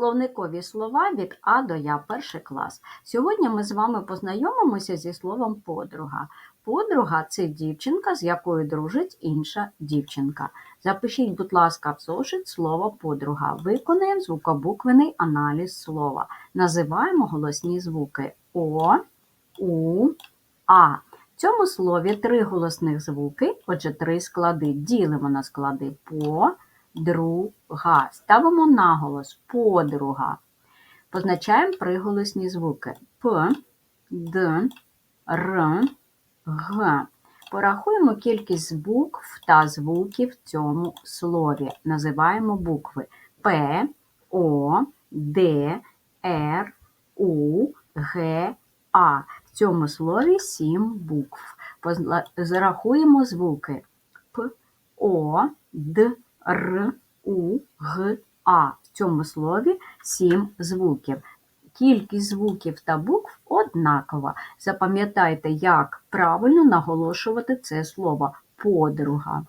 Словникові слова від А до Я, перший клас. Сьогодні ми з вами познайомимося зі словом подруга. Подруга це дівчинка, з якою дружить інша дівчинка. Запишіть, будь ласка, в зошит слово подруга. Виконаємо звукобуквений аналіз слова. Називаємо голосні звуки О, У, А. В цьому слові три голосних звуки, отже, три склади. Ділимо на склади по, друга. Ставимо наголос подруга. Позначаємо приголосні звуки П, Д, Р, Г. Порахуємо кількість букв та звуків в цьому слові. Називаємо букви П, О, Д, Р, У, Г, А. В цьому слові сім букв. Зарахуємо звуки П, О, Д, Р, У, Г, А. В цьому слові сім звуків. Кількість звуків та букв однакова. Запам'ятайте, як правильно наголошувати це слово подруга.